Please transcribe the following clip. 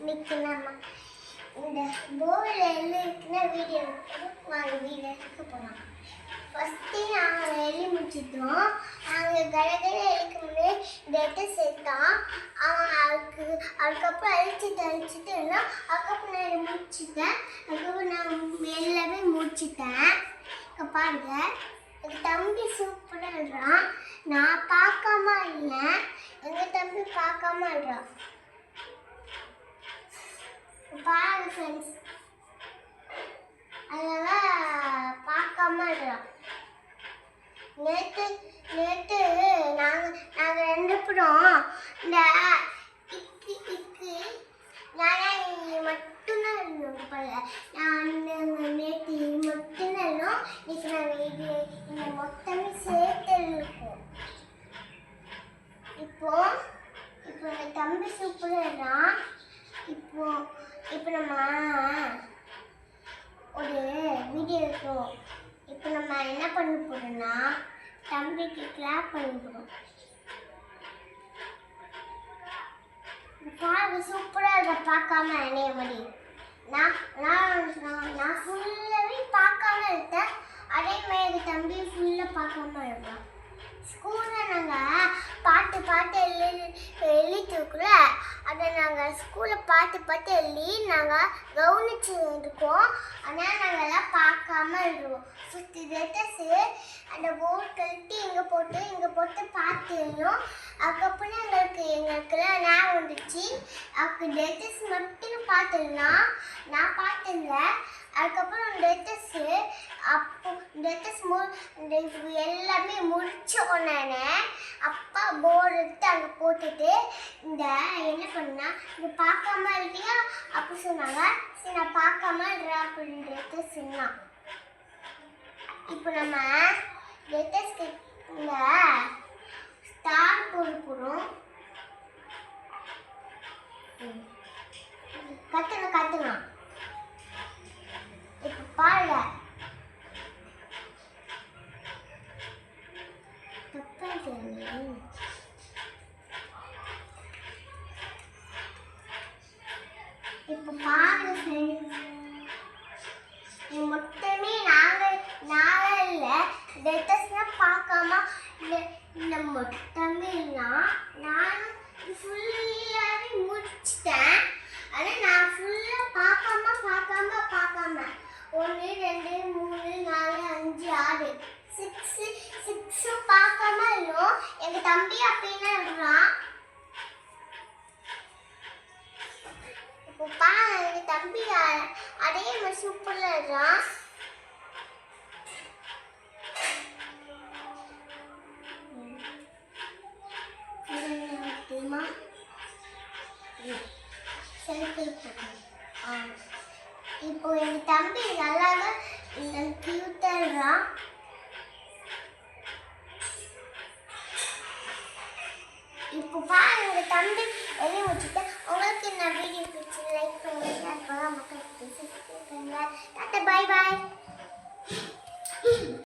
இன்னைக்கு நம்ம இந்த போர்டில் எள்ளு இருக்குன்னா வீடியோ வாங்க வீடியோ எடுக்க போகலாம் ஃபஸ்ட்டு நாங்கள் எழுதி முடிச்சிட்டோம். நாங்கள் கடகடை எழுக்க முன்னே டேட்டை சேர்த்தோம் அவன் அதுக்கு அதுக்கப்புறம் அழிச்சிட்டு அழிச்சிட்டு எல்லாம் அதுக்கப்புறம் நான் இதை முடிச்சிட்டேன். அதுக்கப்புறம் நான் எல்லாமே முடிச்சிட்டேன். இங்க பாருங்க. எங்கள் தம்பி சூப்பராக இருக்கான் நான் பார்க்காம இல்லை. எங்கள் தம்பி பார்க்காம இருக்கான் பாருங்க ஃப்ரெண்ட்ஸ் அதெல்லாம் பார்க்காம இருக்கான் நேற்று நேற்று நாங்கள் நாங்கள் ரெண்டு பேரும் இந்த இக்கு இக்கு நான் மட்டும்தான் இருந்தோம் போல. நான் நேற்று மட்டும்தான் இருந்தோம். இன்னைக்கு நாங்கள் இது இந்த மொத்தமே சேர்த்து இருக்கோம். இப்போ இப்போ என் தம்பி சூப்பராக இருக்கான் இப்போ இப்போ நம்ம ஒரு வீடியோ இருக்கும் இப்போ நம்ம என்ன பண்ண போகிறோம்னா தம்பிக்கு கிளாப் பண்ண போகிறோம் பாரு சூப்பராக இருக்க? பார்க்காம என்னைய மாதிரி. நான் நான் நான் நான் ஃபுல்லாகவே பார்க்காம இருக்கேன் அதே மாதிரி தம்பி ஃபுல்லாக பார்க்காம இருக்கான் ஸ்கூலில் நாங்கள் பாட்டு பாட்டு எழுதி எழுதி அதை ஸ்கூலில் பார்த்து பார்த்து எழுதி நாங்கள் கவனிச்சு இருக்கோம் ஆனால் நாங்கள் எல்லாம் பார்க்காம இருக்கோம் சுற்றி லெட்டர்ஸு அந்த போர்டு கழட்டி இங்கே போட்டு இங்கே போட்டு பார்த்து எழுதணும் அதுக்கப்புறம் எங்களுக்கு எங்களுக்குலாம் ஞாபகம் வந்துச்சு அதுக்கு லெட்டர்ஸ் மட்டும் பார்த்துருந்தோம் நான் பார்த்துருந்தேன். அதுக்கப்புறம் லெட்டர்ஸு அப்போ லெட்டர்ஸ் மு எல்லாமே முடிச்ச உடனே அப்போ போர் எடுத்து அங்கே போட்டுட்டு இந்த என்ன பண்ணா இது பார்க்காம இல்லையா? அப்படி சொன்னாங்க. சரி நான் பார்க்காம இருறேன் அப்படின்றது சொன்னான். இப்போ நம்ம லெட்டர்ஸ்க்கு இந்த ஸ்டார் போட கத்துங்க கத்துங்க. இப்போ பாருங்க. தப்பா தெரியல இப்போ பாருங்க friends. இது மொத்தமே நாங்கள் நாங்கள் இல்லை. லெட்டர்ஸ்லாம் பார்க்காம இந்த மொத்தமே நான் நானும் ஃபுல்லாகவே முடிச்சிட்டேன். ஆனால் நான் ஃபுல்லாக பார்க்காம பார்க்காம பார்க்காம. ஒன்று ரெண்டு மூணு நாலு அஞ்சு ஆறு சிக்ஸு சிக்ஸும் பார்க்காம இருந்தோம். எங்கள் தம்பி அப்படின்னா அதே இருக்கான் இப்போ என் தம்பி நல்லா இந்த கியூட்டா இப்போ பாருங்க தம்பி எல்லாம் வச்சுட்டு உங்களுக்கு என்ன வீடியோ Bye bye.